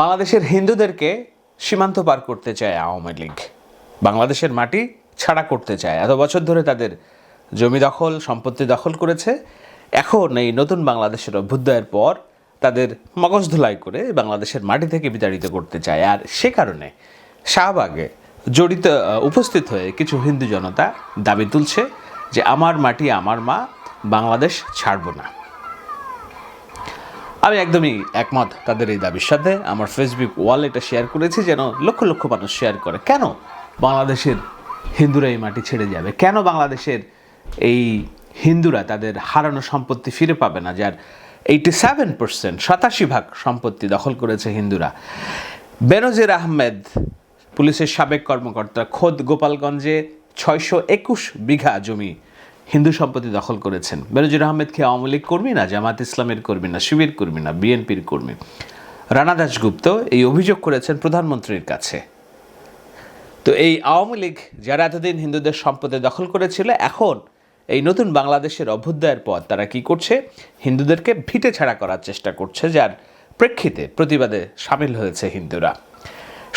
বাংলাদেশের হিন্দুদেরকে সীমান্ত পার করতে চায় আওয়ামী লীগ। বাংলাদেশের মাটি ছাড়া করতে চায়। এত বছর ধরে তাদের জমি দখল, সম্পত্তি দখল করেছে। এখন এই নতুন বাংলাদেশের অভ্যুদয়ের পর তাদের মগজ ধুলাই করে বাংলাদেশের মাটি থেকে বিতাড়িত করতে চায়। আর সে কারণে শাহবাগে জড়িত উপস্থিত হয়ে কিছু হিন্দু জনতা দাবি তুলছে যে, আমার মাটি, আমার মা, বাংলাদেশ ছাড়ব না। আমি একদমই একমত তাদের এই দাবির সাথে। আমার ফেসবুক ওয়াল এটা শেয়ার করেছি যেন লক্ষ লক্ষ মানুষ শেয়ার করে। কেন বাংলাদেশের হিন্দুরা এই মাটি ছেড়ে যাবে? কেন বাংলাদেশের এই হিন্দুরা তাদের হারানো সম্পত্তি ফিরে পাবে না, যার এইটি সেভেন পার্সেন্ট সাতাশি ভাগ সম্পত্তি দখল করেছে হিন্দুরা? বেনজির আহমেদ, পুলিশের সাবেক কর্মকর্তা খোদ গোপালগঞ্জে ছয়শো একুশ বিঘা জমি হিন্দু সম্পত্তি দখল করেছেন। বেনজির আহমেদ কি আওয়ামী লীগ কর্মী না জামাত ইসলামের কর্মী না শিবির কর্মী না বিএনপির কর্মী? রানা দাশগুপ্ত এই অভিযোগ করেছেন প্রধানমন্ত্রীর কাছে। তো এই আওয়ামী লীগ যারা এতদিন হিন্দুদের সম্পদে দখল করেছিল, এখন এই নতুন বাংলাদেশের অভ্যুদয়ের পর তারা কি করছে? হিন্দুদেরকে ভিটে ছাড়া করার চেষ্টা করছে, যার প্রেক্ষিতে প্রতিবাদে সামিল হয়েছে হিন্দুরা।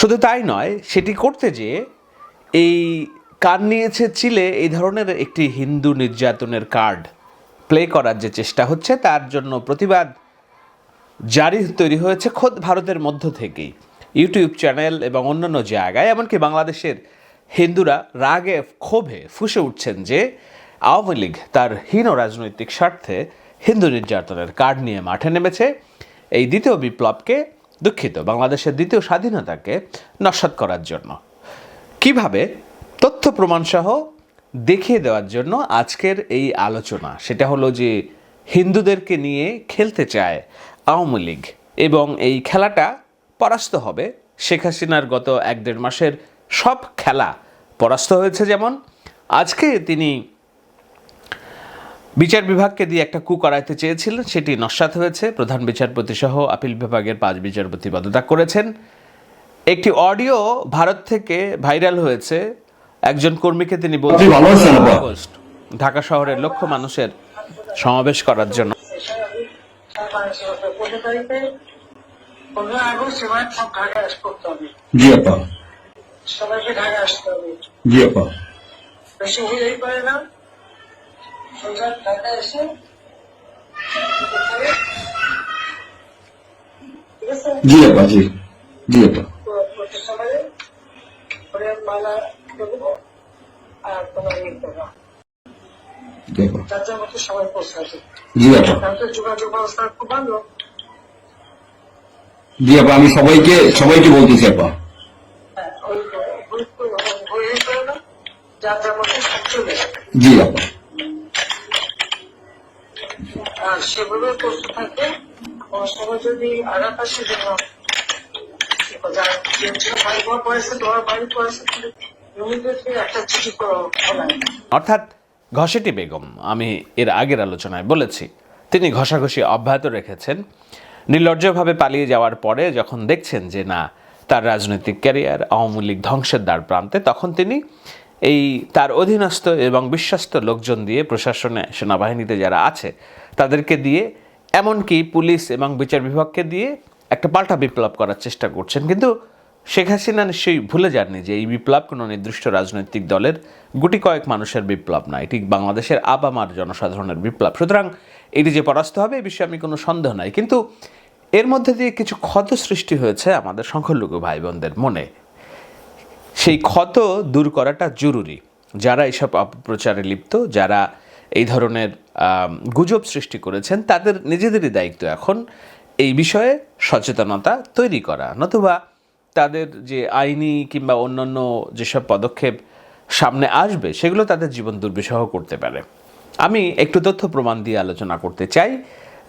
শুধু তাই নয়, সেটি করতে যেয়ে এই কার নিয়েছে চিলে এই ধরনের একটি হিন্দু নির্যাতনের কার্ড। প্লে করার যে চেষ্টা হচ্ছে, তার জন্য প্রতিবাদ জারি তৈরি হয়েছে খোদ ভারতের মধ্য থেকেই। ইউটিউব চ্যানেল এবং অন্যান্য জায়গায়, এমনকি বাংলাদেশের হিন্দুরা রাগে, ক্ষোভে ফুসে উঠছেন যে আওয়ামী লীগ তার হীন রাজনৈতিক স্বার্থে হিন্দু নির্যাতনের কার্ড নিয়ে মাঠে নেমেছে। এই দ্বিতীয় বিপ্লবকে দুঃখিত, বাংলাদেশের দ্বিতীয় স্বাধীনতাকে নস্বাত করার জন্য। কীভাবে প্রমাণসহ দেখিয়ে দেওয়ার জন্য আজকের এই আলোচনা। সেটা হলো যে হিন্দুদেরকে নিয়ে খেলতে চায় আওয়ামী লীগ এবং এই খেলাটা পরাস্ত হবে। শেখ হাসিনার গত এক দেড় মাসের সব খেলা পরাস্ত হয়েছে যেমন। আজকে তিনি বিচার বিভাগকে দিয়ে একটা কু করাইতে চেয়েছিলেন, সেটি নস্বাত হয়েছে। প্রধান বিচারপতি সহ আপিল বিভাগের পাঁচ বিচারপতি পদত্যাগ করেছেন। একটি অডিও ভারত থেকে ভাইরাল হয়েছে একজন কর্মীকে তিনি বলছেন ঢাকা শহরের লক্ষ মানুষের সমাবেশ করার জন্য। জি আপা সবাইকে ঢাকা আসতে হবে। জি আপা বেশি হইলেই পারে না। সোজা ঢাকা এসে জি আপা জি। জি আপা মালা আর তোমার ইয়ে করব। জি আপা যার যার মতো সবাই পৌঁছাবে। জি আপা তাহলে যোগাযোগ ব্যবস্থা খুব ভালো। জি আপা আমি সবাইকে সবাইকে বলতেছি আপা হ্যাঁ যার যার জি আপা আর সেভাবে প্রস্তুত আমার যদি আঘাত আসে যেন ভাই বোন পড়েছে তোমার বাড়ি পড়েছে অর্থাৎ ঘষেটি বেগম, আমি এর আগের আলোচনায় বলেছি, তিনি ঘষাঘষি অব্যাহত রেখেছেন। নির্লজ্জভাবে পালিয়ে যাওয়ার পরে যখন দেখছেন যে না, তার রাজনৈতিক ক্যারিয়ার আওয়ামী লীগ ধ্বংসের দ্বার প্রান্তে, তখন তিনি এই তার অধীনস্থ এবং বিশ্বস্ত লোকজন দিয়ে প্রশাসনে, সেনাবাহিনীতে যারা আছে, তাদেরকে দিয়ে, এমনকি পুলিশ এবং বিচার বিভাগকে দিয়ে একটা পাল্টা বিপ্লব করার চেষ্টা করছেন। কিন্তু শেখ হাসিনা নিশ্চয়ই ভুলে যাননি যে এই বিপ্লব কোনো নির্দিষ্ট রাজনৈতিক দলের গুটি কয়েক মানুষের বিপ্লব না এটি বাংলাদেশের আবামার জনসাধারণের বিপ্লব। সুতরাং এটি যে পরাস্ত হবে, এ বিষয়ে আমি কোনো সন্দেহ নাই। কিন্তু এর মধ্যে দিয়ে কিছু ক্ষত সৃষ্টি হয়েছে আমাদের সংখ্যালঘু ভাই বোনদের মনে। সেই ক্ষত দূর করাটা জরুরি। যারা এইসব অপপ্রচারে লিপ্ত, যারা এই ধরনের গুজব সৃষ্টি করেছেন, তাদের নিজেদেরই দায়িত্ব এখন এই বিষয়ে সচেতনতা তৈরি করা। নতুবা তাদের যে আইনি কিংবা অন্যান্য যেসব পদক্ষেপ সামনে আসবে, সেগুলো তাদের জীবন দুর্বিষহ করতে পারে। আমি একটু তথ্য প্রমাণ দিয়ে আলোচনা করতে চাই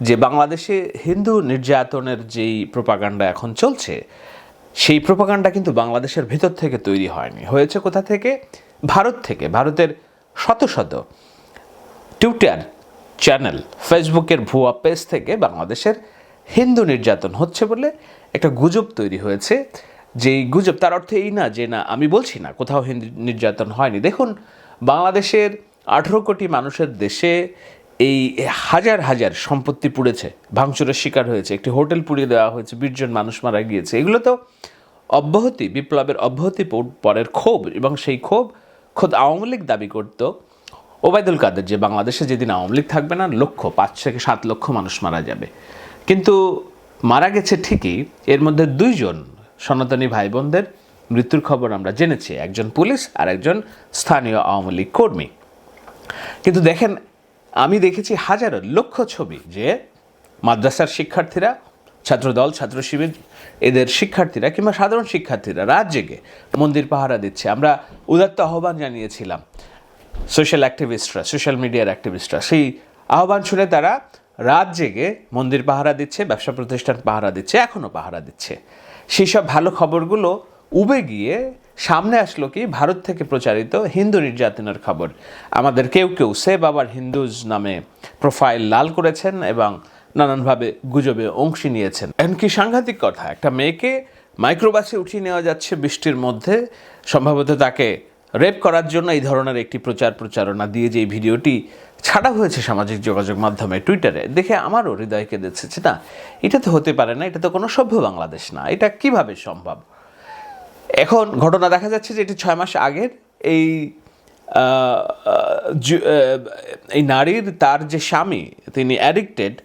যে বাংলাদেশে হিন্দু নির্যাতনের যেই প্রপাগান্ডা এখন চলছে, সেই প্রোপাগান্ডা কিন্তু বাংলাদেশের ভেতর থেকে তৈরি হয়নি। হয়েছে কোথা থেকে? ভারত থেকে। ভারতের শত শত টুইটার চ্যানেল ফেসবুকের ভুয়া পেজ থেকে বাংলাদেশের হিন্দু নির্যাতন হচ্ছে বলে একটা গুজব তৈরি হয়েছে। যেই গুজব, তার অর্থ এই না যে না, আমি বলছি না, কোথাও হিন্দু নির্যাতন হয়নি। দেখুন, বাংলাদেশের আঠেরো কোটি মানুষের দেশে এই হাজার হাজার সম্পত্তি পুড়েছে, ভাঙচুরের শিকার হয়েছে, একটি হোটেল পুড়িয়ে দেওয়া হয়েছে বিশজন মানুষ মারা গিয়েছে। এগুলো তো অব্যাহতি, বিপ্লবের অব্যাহতি পরের ক্ষোভ এবং সেই ক্ষোভ খোদ আওয়ামী লীগ দাবি করত ওবায়দুল কাদের যে বাংলাদেশে যেদিন আওয়ামী লীগ থাকবে না, লক্ষ, পাঁচ থেকে সাত লক্ষ মানুষ মারা যাবে। কিন্তু মারা গেছে ঠিকই, এর মধ্যে দুইজন সনাতনী ভাই বোনদের মৃত্যুর খবর আমরা জেনেছি, একজন পুলিশ আর একজন স্থানীয় আওয়ামী লীগ কর্মী। কিন্তু দেখেন, আমি দেখেছি হাজারো লক্ষ ছবি যে মাদ্রাসার শিক্ষার্থীরা, ছাত্রদল, ছাত্র শিবির, এদের শিক্ষার্থীরা কিংবা সাধারণ শিক্ষার্থীরা রাত জেগে মন্দির পাহারা দিচ্ছে। আমরা উদাত্ত আহ্বান জানিয়েছিলাম, সোশ্যাল অ্যাক্টিভিস্টরা, সোশ্যাল মিডিয়ার অ্যাক্টিভিস্টরা, সেই আহ্বান শুনে তারা রাত জেগে মন্দির পাহারা দিচ্ছে, ব্যবসা প্রতিষ্ঠান পাহারা দিচ্ছে, এখনও পাহারা দিচ্ছে। সেই সব ভালো খবরগুলো উবে গিয়ে সামনে আসলো কি ভারত থেকে প্রচারিত হিন্দু নির্যাতনের খবর। আমাদের কেউ কেউ সে বাবার হিন্দুজ নামে প্রোফাইল লাল করেছেন এবং নানানভাবে গুজবে অংশী নিয়েছেন। এমনকি সাংঘাতিক কথা, একটা মেয়েকে মাইক্রোবাসে উঠিয়ে নেওয়া যাচ্ছে বৃষ্টির মধ্যে, সম্ভবত তাকে রেপ করার জন্য এই ধরনের একটি প্রচার প্রচারণা দিয়ে যে ভিডিওটি ছাড়া হয়েছে সামাজিক যোগাযোগ মাধ্যমে, টুইটারে, দেখে আমারও হৃদয় কেঁদেছে না, এটা তো হতে পারে না, এটা তো কোনো সভ্য বাংলাদেশ না, এটা কীভাবে সম্ভব? এখন ঘটনা দেখা যাচ্ছে যে এটি ছয় মাস আগের, এই এই নারীর তার যে স্বামী, তিনি অ্যাডিক্টেড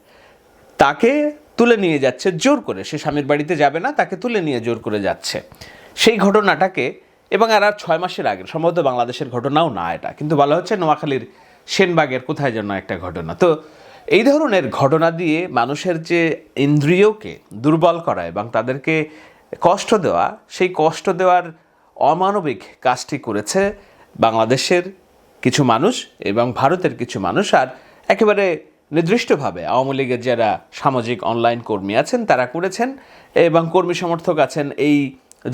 তাকে তুলে নিয়ে যাচ্ছে, জোর করে, সে স্বামীর বাড়িতে যাবে না, তাকে তুলে নিয়ে জোর করে যাচ্ছে। সেই ঘটনাটাকে এবং আর আর ছয় মাসের আগে, সম্ভবত বাংলাদেশের ঘটনাও না এটা, কিন্তু বলা হচ্ছে নোয়াখালীর সেনবাগের কোথায় যেন একটা ঘটনা। তো এই ধরনের ঘটনা দিয়ে মানুষের যে ইন্দ্রিয়কে দুর্বল করা এবং তাদেরকে কষ্ট দেওয়া, সেই কষ্ট দেওয়ার অমানবিক কাজটি করেছে বাংলাদেশের কিছু মানুষ এবং ভারতের কিছু মানুষ। আর একেবারে নির্দিষ্টভাবে আওয়ামী লীগের যারা সামাজিক অনলাইন কর্মী আছেন, তারা করেছেন এবং কর্মী সমর্থক আছেন এই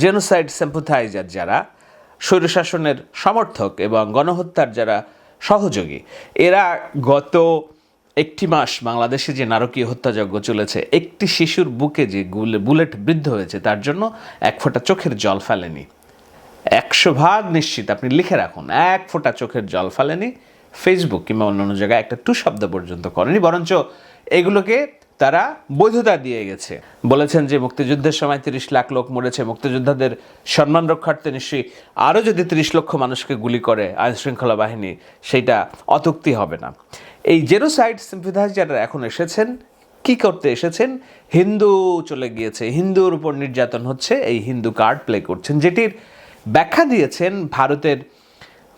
জেনোসাইড সেম্পোথাইজার যারা, স্বৈরশাসনের সমর্থক এবং গণহত্যার যারা সহযোগী, এরা গত একটি মাস বাংলাদেশে যে নারকীয় হত্যাযজ্ঞ চলেছে, একটি শিশুর বুকে যে বুলেট বৃদ্ধ হয়েছে, তার জন্য এক ফোঁটা চোখের জল ফেলেনি। একশো ভাগ নিশ্চিত, আপনি লিখে রাখুন, এক ফোঁটা চোখের জল ফেলেনি ফেসবুক কিংবা অন্যান্য জায়গায় একটা টু শব্দ পর্যন্ত করেনি, বরঞ্চ এগুলোকে তারা বৈধতা দিয়ে গেছে। বলেছেন যে মুক্তিযুদ্ধের সময় তিরিশ লাখ লোক মরেছে, মুক্তিযোদ্ধাদের সম্মান রক্ষার্থে নিশ্চয়ই আরও যদি তিরিশ লক্ষ মানুষকে গুলি করে আইন শৃঙ্খলা বাহিনী সেইটা অতুক্তি হবে না। এই জেনোসাইড সিম্পিথাইজ যারা এখন এসেছেন, কি করতে এসেছেন? হিন্দু চলে গিয়েছে, হিন্দুর উপর নির্যাতন হচ্ছে, এই হিন্দু কার্ড প্লে করছেন, যেটির ব্যাখ্যা দিয়েছেন ভারতের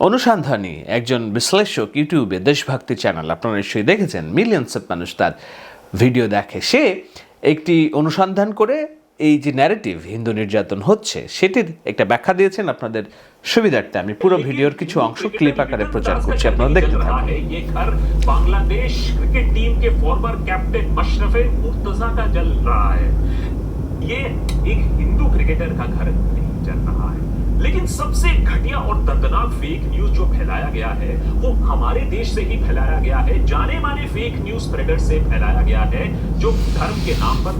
অনুসন্ধানী, একজন বিশ্লেষক ইউটিউবে দেশভক্তি চ্যানেল, আপনারা নিশ্চয়ই দেখেছেন, মিলিয়নস অফ মানুষ তার ভিডিও দেখে সে একটি অনুসন্ধান করে এই যে ন্যারেটিভ হিন্দু নির্যাতন হচ্ছে সেটির একটা ব্যাখ্যা দিয়েছেন আপনাদের সুবিধার্থে আমি পুরো ভিডিওর কিছু অংশ ক্লিপ আকারে প্রচার করছি আপনারা দেখতে जल থাকুন रहा है ये घर बांग्लादेश क्रिकेट टीम के फॉर्मर कैप्टन मशरफे मुर्तजा का जल रहा है ये एक हिंदू क्रिकेटर का घर नहीं जल रहा है लेकिन सबसे घटिया और दर्दनाक फेक न्यूज़ जो फैलाया गया है, वो हमारे देश से ही फैलाया गया है। जाने माने फेक न्यूज़ स्प्रेडर से फैलाया गया है, जो धर्म के नाम पर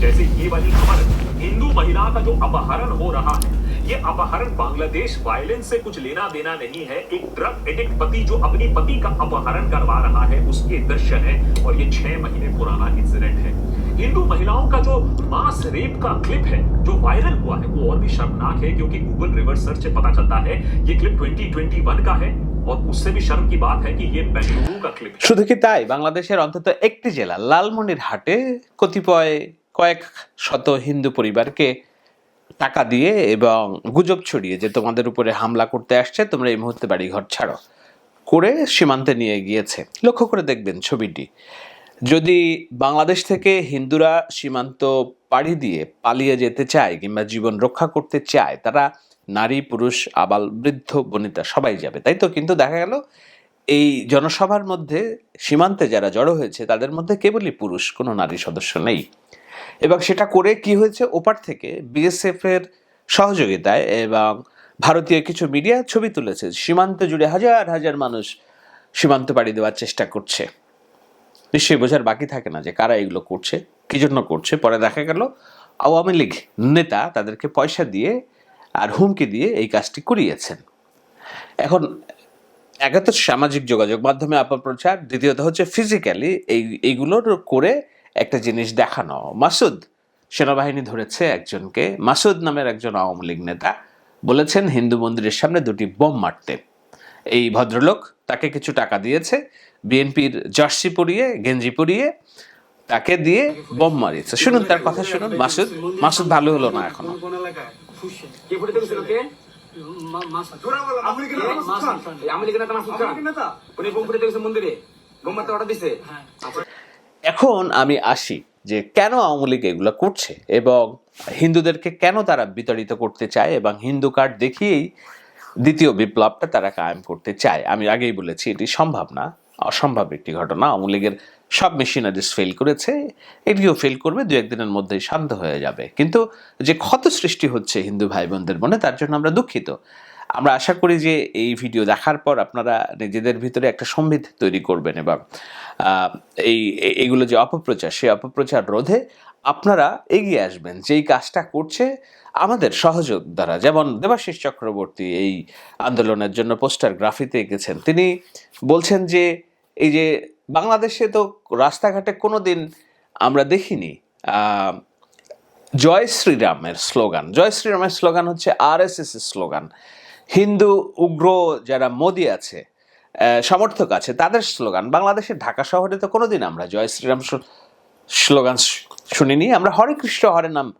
जैसे ये वाली खबर, हिंदू महिला का जो अपहरण हो रहा है, ये अपहरण बांग्लादेश वायलेंस से कुछ लेना देना नहीं है। एक ड्रग एडिक्ट पति जो अपनी पति का अपहरण करवा रहा है, उसके दृश्य है, और ये छह महीने पुराना इंसिडेंट है। हिंदू महिलाओं का जो मास रेप का क्लिप है जो वायरल हुआ है वो और भी शर्मनाक है क्योंकि गूगल रिवर्स सर्च से पता चलता है ये क्लिप 2021 का है और उससे भी शर्म की बात है कि ये बेंगलुरु का क्लिप है শুধু কি তাই বাংলাদেশের অন্তত একটি জেলা লালমনির হাটে কতিপয় কয়েক শত হিন্দু পরিবারকে টাকা দিয়ে এবং গুজব ছড়িয়ে যে তোমাদের উপরে হামলা করতে আসছে তোমরা এই মুহূর্তে বাড়ি ঘর ছাড়ো করে সীমান্তে নিয়ে গিয়েছে লক্ষ্য করে দেখবেন ছবিটি যদি বাংলাদেশ থেকে হিন্দুরা সীমান্ত পাড়ি দিয়ে পালিয়ে যেতে চায় কিংবা জীবন রক্ষা করতে চায়, তারা নারী, পুরুষ, আবাল, বৃদ্ধ, বনিতা সবাই যাবে, তাই তো? কিন্তু দেখা গেল এই জনসভার মধ্যে সীমান্তে যারা জড়ো হয়েছে, তাদের মধ্যে কেবলই পুরুষ, কোনো নারী সদস্য নেই। এবং সেটা করে কি হয়েছে? ওপার থেকে বিএসএফ এর সহযোগিতায় এবং ভারতীয় কিছু মিডিয়া ছবি তুলেছে, সীমান্ত জুড়ে হাজার হাজার মানুষ সীমান্ত পাড়ি দেওয়ার চেষ্টা করছে। নিশ্চয়ই বোঝার বাকি থাকে না যে কারা এগুলো করছে, কি জন্য করছে। পরে দেখা গেল, আওয়ামী লীগ নেতা তাদেরকে পয়সা দিয়ে আর হুমকি দিয়ে এই কাজটি করিয়েছেন। এখন একে তো সামাজিক যোগাযোগ মাধ্যমে অপপ্রচার দ্বিতীয়ত হচ্ছে ফিজিক্যালি এই এইগুলোর করে একটা জিনিস দেখানো। মাসুদ সেনাবাহিনী ধরেছে একজনকে, মাসুদ নামের একজন আওয়ামী লীগ নেতা বলেছেন, হিন্দু মন্দিরের সামনে দুটি বোম মারতে। এই ভদ্রলোক তাকে কিছু টাকা দিয়েছে বিএনপির জার্সি পরিয়ে, গেঞ্জি পরিয়ে, তাকে দিয়ে বোম মারিয়েছে। শুনুন তার কথা, শুনুন। মাসুদ মাসুদ ভালো হলো না এখনও। এখন আমি আসি যে কেন আওয়ামী লীগ এগুলো করছে এবং হিন্দুদেরকে কেন তারা বিতাড়িত করতে চায় এবং হিন্দু কার্ড দেখিয়েই দ্বিতীয় বিপ্লবটা তারা কায়েম করতে চায়। আমি আগেই বলেছি, এটি সম্ভব না। অসম্ভব একটি ঘটনা। আওয়ামী লীগের সব মেশিনারিজ ফেল করেছে, এটিও ফেল করবে, দু একদিনের মধ্যেই শান্ত হয়ে যাবে। কিন্তু যে ক্ষত সৃষ্টি হচ্ছে হিন্দু ভাই বোনদের মনে, তার জন্য আমরা দুঃখিত। আমরা আশা করি যে এই ভিডিও দেখার পর আপনারা নিজেদের ভিতরে একটা সম্বিত তৈরি করবেন এবং এই, এগুলো যে অপপ্রচার, সেই অপপ্রচার রোধে আপনারা এগিয়ে আসবেন। যেই কাজটা করছে আমাদের সহযোগ দ্বারা যেমন দেবাশিস চক্রবর্তী এই আন্দোলনের জন্য পোস্টার গ্রাফিতে এঁকেছেন। তিনি বলছেন যে এই যে বাংলাদেশে তো রাস্তাঘাটে কোনো দিন আমরা দেখিনি জয় শ্রীরামের স্লোগান। জয় শ্রীরামের স্লোগান হচ্ছে আর এস স্লোগান। হিন্দু, উগ্র যারা মোদি আছে সমর্থক আছে, তাদের স্লোগান। বাংলাদেশের ঢাকা শহরে তো কোনোদিন আমরা জয় শ্রীরাম স্লো- স্লোগান শুনিনি। আমরা হরে কৃষ্ণ, হরে নাম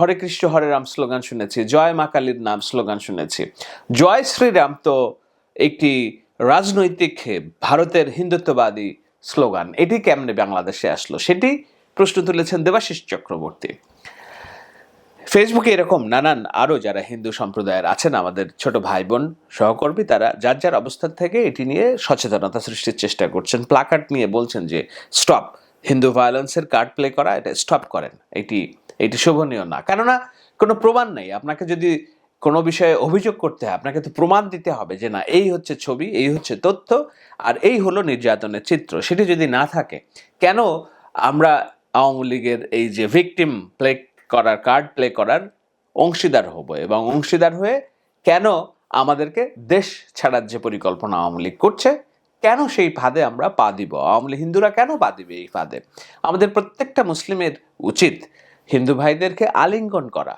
হরে কৃষ্ণ, হরে রাম স্লোগান শুনেছি। জয় মা কালীর নাম স্লোগান শুনেছি। জয় শ্রীরাম তো একটি রাজনৈতিক ভারতের হিন্দুত্ববাদী স্লোগান, এটি কেমনে বাংলাদেশে আসলো সেটি প্রশ্ন তুলেছেন দেবাশিস চক্রবর্তী। ফেসবুকে এরকম নানান আরও যারা হিন্দু সম্প্রদায়ের আছেন, আমাদের ছোট ভাই বোন সহকর্মী, তারা যার যার অবস্থান থেকে এটি নিয়ে সচেতনতা সৃষ্টির চেষ্টা করছেন। প্লাকার্ড নিয়ে বলছেন যে স্টপ হিন্দু ভায়োলেন্সের কার্ড প্লে করা, এটা স্টপ করেন। এটি এটি শোভনীয় না। কেননা, কোনো প্রমাণ নেই। আপনাকে যদি কোনো বিষয়ে অভিযোগ করতে হয়, আপনাকে তো প্রমাণ দিতে হবে যে না, এই হচ্ছে ছবি, এই হচ্ছে তথ্য আর এই হলো নির্যাতনের চিত্র। সেটি যদি না থাকে, কেন আমরা আওয়ামী লীগের এই যে ভিকটিম প্লে করার কার্ড প্লে করার অংশীদার হব এবং অংশীদার হয়ে কেন আমাদেরকে দেশ ছাড়ার যে পরিকল্পনা আওয়ামী লীগ করছে, কেন সেই ফাঁদে আমরা পা দিব? আওয়ামী হিন্দুরা কেন পা দিবে এই ফাঁদে? আমাদের প্রত্যেকটা মুসলিমের উচিত হিন্দু ভাইদেরকে আলিঙ্গন করা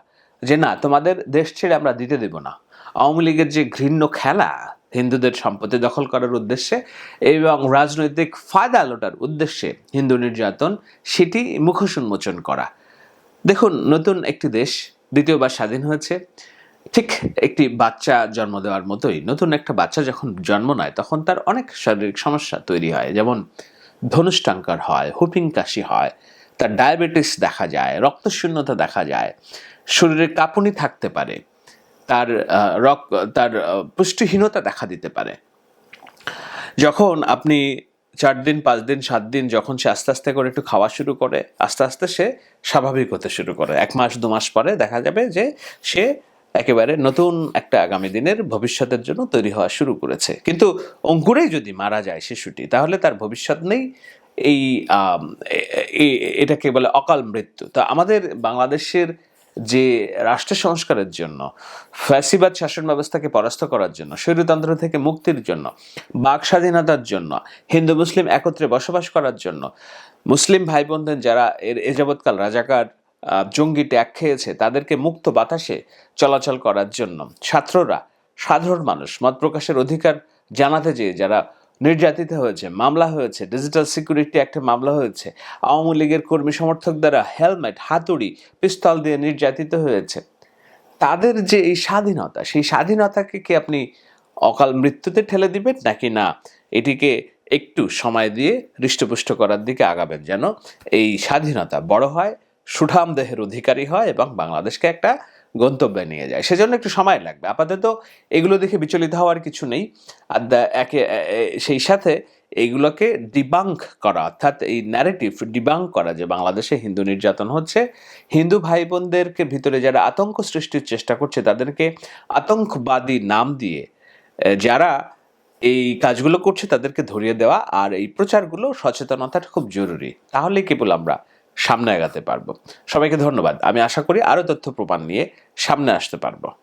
যে না, তোমাদের দেশ ছেড়ে আমরা দিতে দেব না। আওয়ামী লীগের যে ঘৃণ্য খেলা, হিন্দুদের সম্পত্তি দখল করার উদ্দেশ্যে এবং রাজনৈতিক ফায়দা লোটার উদ্দেশ্যে হিন্দু নির্যাতন, সেটি মুখোশ উন্মোচন করা। দেখুন, নতুন একটি দেশ দ্বিতীয়বার স্বাধীন হয়েছে। ঠিক একটি বাচ্চা জন্ম দেওয়ার মতোই নতুন একটা বাচ্চা যখন জন্ম নেয়, তখন তার অনেক শারীরিক সমস্যা তৈরি হয়। যেমন ধনুষ্টাঙ্কার হয়, হুপিং কাশি হয়, তার ডায়াবেটিস দেখা যায়, রক্তশূন্যতা দেখা যায় শরীরে কাঁপুনি থাকতে পারে, তার রক, তার পুষ্টিহীনতা দেখা দিতে পারে। যখন আপনি চার দিন, পাঁচ দিন, সাত দিন যখন সে আস্তে আস্তে করে একটু খাওয়া শুরু করে, আস্তে আস্তে সে স্বাভাবিক হতে শুরু করে। এক মাস, দু মাস পরে দেখা যাবে যে সে একেবারে নতুন একটা আগামী দিনের ভবিষ্যতের জন্য তৈরি হওয়া শুরু করেছে। কিন্তু অঙ্কুরেই যদি মারা যায় শিশুটি, তাহলে তার ভবিষ্যৎ নেই। এই এটাকে বলে অকাল মৃত্যু। তো আমাদের বাংলাদেশের যে রাষ্ট্র সংস্কারের জন্য, ফ্যাসিবাদ শাসন ব্যবস্থাকে পরাস্ত করার জন্য, স্বৈরতন্ত্র থেকে মুক্তির জন্য, বাক স্বাধীনতার জন্য, হিন্দু মুসলিম একত্রে বসবাস করার জন্য, মুসলিম ভাই বোনদের যারা এর এ যাবৎকাল রাজাকার জঙ্গি ট্যাগ খেয়েছে, তাদেরকে মুক্ত বাতাসে চলাচল করার জন্য ছাত্ররা সাধারণ মানুষ, মত প্রকাশের অধিকার জানাতে যেয়ে যারা নির্যাতিত হয়েছে, মামলা হয়েছে ডিজিটাল সিকিউরিটি একটা মামলা হয়েছে, আওয়ামী লীগের কর্মী সমর্থক দ্বারা হেলমেট হাতুড়ি, পিস্তল দিয়ে নির্যাতিত হয়েছে। তাদের যে এই স্বাধীনতা, সেই স্বাধীনতাকে কি আপনি অকাল মৃত্যুতে ঠেলে দিবেন, নাকি না এটিকে একটু সময় দিয়ে হৃষ্টপুষ্ট করার দিকে আগাবেন যেন এই স্বাধীনতা বড় হয়, সুঠাম দেহের অধিকারী হয় এবং বাংলাদেশকে একটা গন্তব্যে নিয়ে যায়। সেজন্য একটু সময় লাগবে। আপাতত এগুলো দেখে বিচলিত হওয়ার কিছু নেই। আর একে সেই সাথে এইগুলোকে ডিবাঙ্ক করা, অর্থাৎ এই ন্যারেটিভ ডিবাঙ্ক করা যে বাংলাদেশে হিন্দু নির্যাতন হচ্ছে, হিন্দু ভাই বোনদেরকে ভিতরে যারা আতঙ্ক সৃষ্টির চেষ্টা করছে, তাদেরকে আতঙ্কবাদী নাম দিয়ে যারা এই কাজগুলো করছে, তাদেরকে ধরিয়ে দেওয়া আর এই প্রচারগুলো সচেতনতাটা খুব জরুরি। তাহলে কেবল আমরা? সামনে আগাতে পারব। সবাইকে ধন্যবাদ। আমি আশা করি আরও তথ্য প্রমাণ নিয়ে সামনে আসতে পারব।